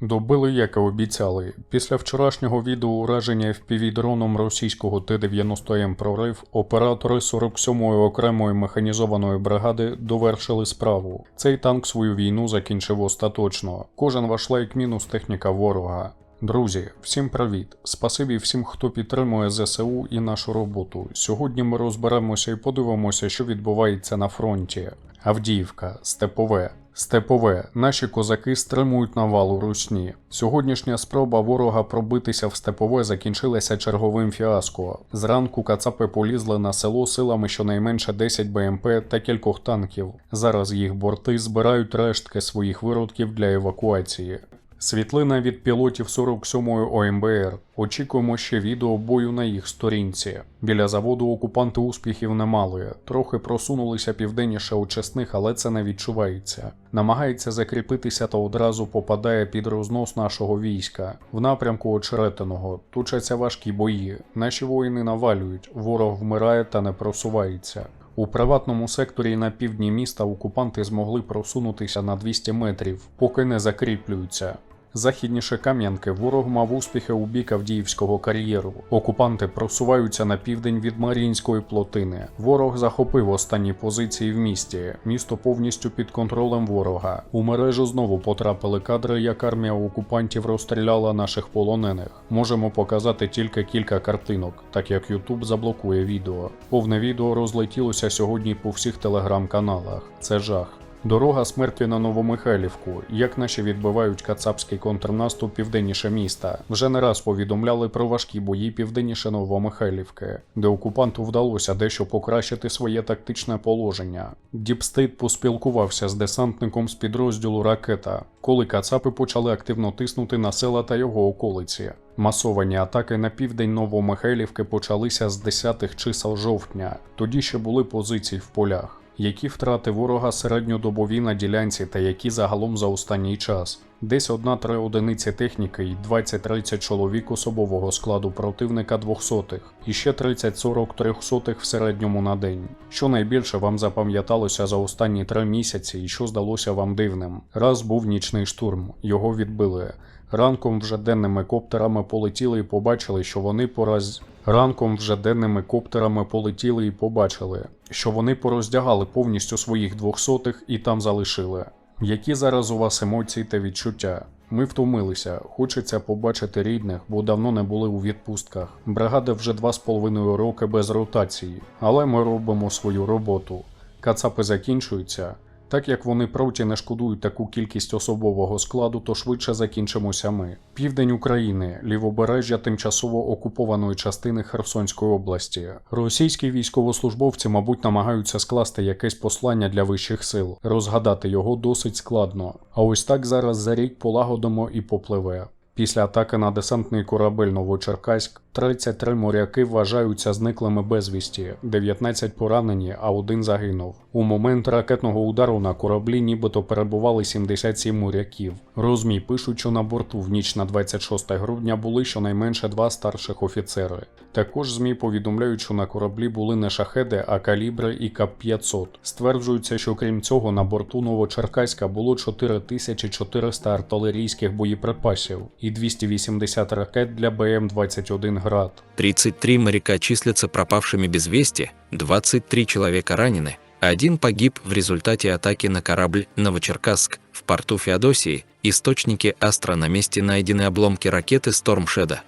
Добили, як і обіцяли. Після вчорашнього відео ураження FPV-дроном російського Т-90М прорив оператори 47-ї окремої механізованої бригади довершили справу. Цей танк свою війну закінчив остаточно. Кожен ваш лайк мінус техніка ворога. Друзі, всім привіт! Спасибі всім, хто підтримує ЗСУ і нашу роботу. Сьогодні ми розберемося і подивимося, що відбувається на фронті. Авдіївка, Степове. Степове, наші козаки стримують навалу русні. Сьогоднішня спроба ворога пробитися в степове закінчилася черговим фіаско. Зранку кацапи полізли на село силами щонайменше 10 БМП та кількох танків. Зараз їх борти збирають рештки своїх виродків для евакуації. Світлина від пілотів 47-ї ОМБР. Очікуємо ще відео бою на їх сторінці. Біля заводу окупанти успіхів не. Трохи просунулися південніше очисних, але це не відчувається. Намагається закріпитися та одразу попадає під рознос нашого війська. В напрямку очеретиного точаться важкі бої. Наші воїни навалюють, ворог вмирає та не просувається. У приватному секторі на півдні міста окупанти змогли просунутися на 200 метрів, поки не закріплюються. Західніше Кам'янки ворог мав успіхи у бік Авдіївського кар'єру. Окупанти просуваються на південь від Мар'їнської плотини. Ворог захопив останні позиції в місті. Місто повністю під контролем ворога. У мережу знову потрапили кадри, як армія окупантів розстріляла наших полонених. Можемо показати тільки кілька картинок, так як Ютуб заблокує відео. Повне відео розлетілося сьогодні по всіх телеграм-каналах. Це жах. Дорога смерті на Новомихайлівку, як наші відбивають кацапський контрнаступ південніше міста. Вже не раз повідомляли про важкі бої південніше Новомихайлівки, де окупанту вдалося дещо покращити своє тактичне положення. Діпстейт поспілкувався з десантником з підрозділу Ракета, коли кацапи почали активно тиснути на села та його околиці. Масовані атаки на південь Новомихайлівки почалися з 10-х чисел жовтня. Тоді ще були позиції в полях які втрати ворога середньодобові на ділянці та які загалом за останній час. Десь одна-три одиниці техніки і 20-30 чоловік особового складу противника двохсотих, і ще 30-40 трьохсотих в середньому на день. Що найбільше вам запам'яталося за останні три місяці і що здалося вам дивним? Раз був нічний штурм, його відбили. Ранком вже денними коптерами полетіли і побачили, що вони пораз... Ранком вже денними коптерами полетіли і побачили, що вони пороздягали повністю своїх двохсотих і там залишили. Які зараз у вас емоції та відчуття? Ми втомилися, хочеться побачити рідних, бо давно не були у відпустках. Бригада вже два з половиною роки без ротації, але ми робимо свою роботу. Кацапи закінчуються. Так як вони проти не шкодують таку кількість особового складу, то швидше закінчимося ми. Південь України, лівобережжя тимчасово окупованої частини Херсонської області. Російські військовослужбовці, мабуть, намагаються скласти якесь послання для вищих сил. Розгадати його досить складно. А ось так зараз за рік полагодимо і попливе. Після атаки на десантний корабель Новочеркаськ 33 моряки вважаються зниклими безвісті, 19 поранені, а один загинув. У момент ракетного удару на кораблі нібито перебували 77 моряків. Розмі пишуть, що на борту в ніч на 26 грудня були щонайменше два старших офіцери. Також ЗМІ повідомляють, що на кораблі були не шахеди, а калібри і КАП-500. Стверджується, що крім цього на борту Новочеркаська було 4400 артилерійських боєприпасів і 280 ракет для БМ-21 «Град». 33 моряка числятся пропавшими без вести, 23 человека ранены, один погиб в результате атаки на корабль «Новочеркасск» в порту Феодосии, источники Астра на месте найдены обломки ракеты «Стормшеда».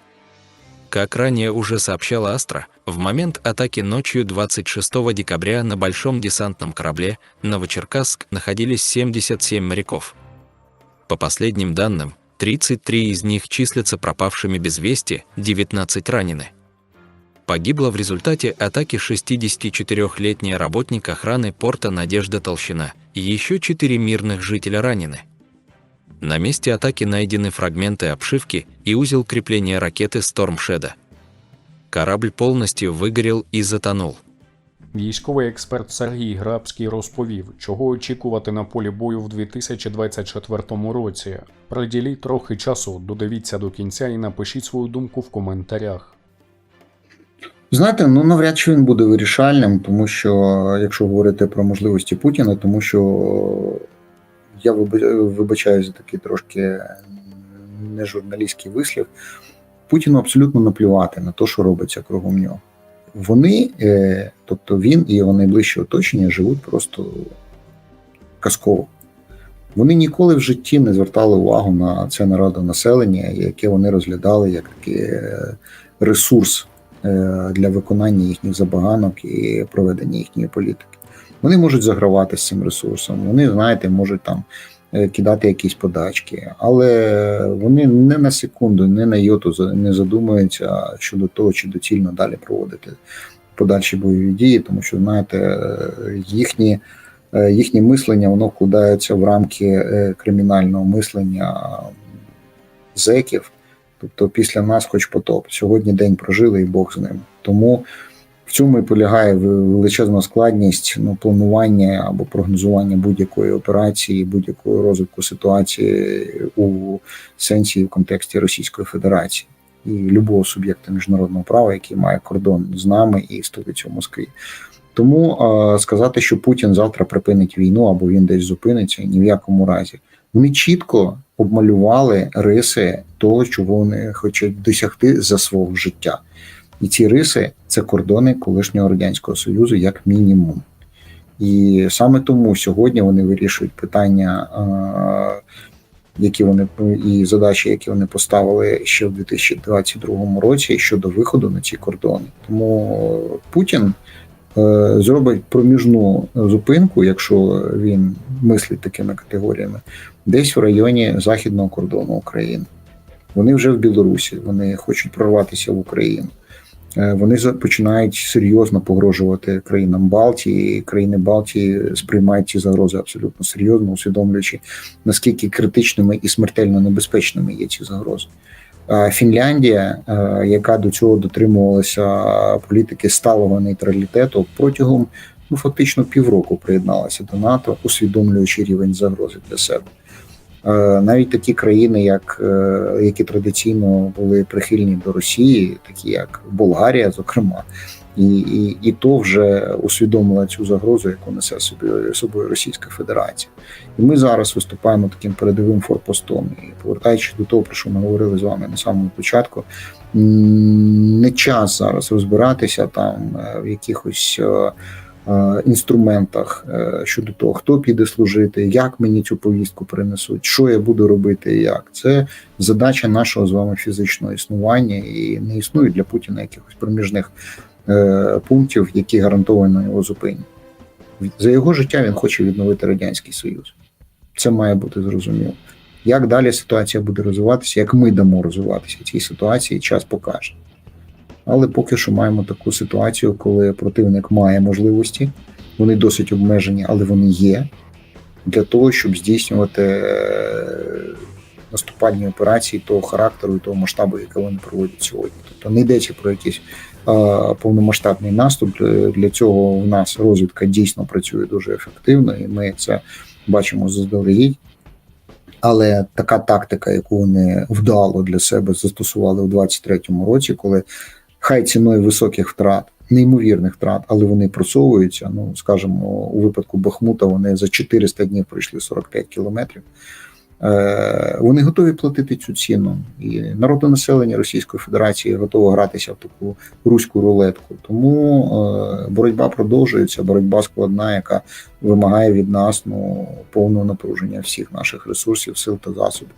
Как ранее уже сообщала Астра, в момент атаки ночью 26 декабря на большом десантном корабле «Новочеркасск» находились 77 моряков. По последним данным, 33 из них числятся пропавшими без вести, 19 ранены. Погибла в результате атаки 64-летняя работник охраны порта Надежда Толщина, и еще 4 мирных жителя ранены. На месте атаки найдены фрагменты обшивки и узел крепления ракеты «Стормшеда». Корабль полностью выгорел и затонул. Військовий експерт Сергій Грабський розповів, чого очікувати на полі бою в 2024 році. Приділіть трохи часу, додивіться до кінця і напишіть свою думку в коментарях. Знаєте, ну навряд чи він буде вирішальним, тому що якщо говорити про можливості Путіна, тому що я виба- вибачаю за такий трошки не журналістський вислів. Путіну абсолютно наплювати на те, що робиться кругом нього. Вони, е, тобто він і його найближче оточення, живуть просто казково. Вони ніколи в житті не звертали увагу на це народонаселення, яке вони розглядали як такий е, ресурс е, для виконання їхніх забаганок і проведення їхньої політики. Вони можуть загравати з цим ресурсом, вони, знаєте, можуть там кидати якісь подачки, але вони не на секунду, не на йоту не задумуються щодо того, чи доцільно далі проводити подальші бойові дії, тому що знаєте, е, їхні, е, їхнє мислення воно вкладається в рамки е, кримінального мислення зеків. Тобто після нас хоч потоп. Сьогодні день прожили і Бог з ним. Тому в цьому і полягає величезна складність ну, планування або прогнозування будь-якої операції, будь-якого розвитку ситуації у сенсі і в контексті Російської Федерації і любого суб'єкта міжнародного права, який має кордон з нами і столицю в Москві. Тому е, сказати, що Путін завтра припинить війну або він десь зупиниться, ні в якому разі. Вони чітко обмалювали риси того, чого вони хочуть досягти за свого життя. І ці риси це кордони колишнього радянського союзу, як мінімум. І саме тому сьогодні вони вирішують питання, які вони і задачі, які вони поставили ще в 2022 році щодо виходу на ці кордони. Тому Путін е, зробить проміжну зупинку, якщо він мислить такими категоріями, десь в районі західного кордону України. Вони вже в Білорусі, вони хочуть прорватися в Україну. Е, Вони починають серйозно погрожувати країнам Балтії. Країни Балтії сприймають ці загрози абсолютно серйозно, усвідомлюючи наскільки критичними і смертельно небезпечними є ці загрози. Фінляндія, е, яка до цього дотримувалася політики сталого нейтралітету, протягом ну фактично півроку приєдналася до НАТО, усвідомлюючи рівень загрози для себе. Е, Навіть такі країни, як е, які традиційно були прихильні до Росії, такі як Болгарія, зокрема, і, і, і то вже усвідомила цю загрозу, яку несе собі собою Російська Федерація. І ми зараз виступаємо таким передовим форпостом. І повертаючись до того, про що ми говорили з вами на самому початку, не час зараз розбиратися там е, в якихось. Е, Інструментах е, щодо того, хто піде служити, як мені цю повістку принесуть, що я буду робити, і як це задача нашого з вами фізичного існування, і не існує для Путіна якихось проміжних е, пунктів, які гарантовано його зупинять. За його життя він хоче відновити радянський союз. Це має бути зрозуміло. Як далі ситуація буде розвиватися, як ми дамо розвиватися цій ситуації, час покаже. Але поки що маємо таку ситуацію, коли противник має можливості, вони досить обмежені, але вони є для того, щоб здійснювати е, наступальні операції того характеру і того масштабу, який вони проводять сьогодні. Тобто не йдеться про якийсь е, повномасштабний наступ. Для- цього в нас розвідка дійсно працює дуже ефективно, і ми це бачимо заздалегідь. Але така тактика, яку вони вдало для себе застосували у 23-му році, коли хай ціною високих втрат, неймовірних втрат, але вони просовуються. Ну скажімо, у випадку Бахмута вони за 400 днів пройшли 45 кілометрів. Е, Вони готові платити цю ціну, і народне населення Російської Федерації готове гратися в таку руську рулетку. Тому е, боротьба продовжується. Боротьба складна, яка вимагає від нас ну повного напруження всіх наших ресурсів, сил та засобів.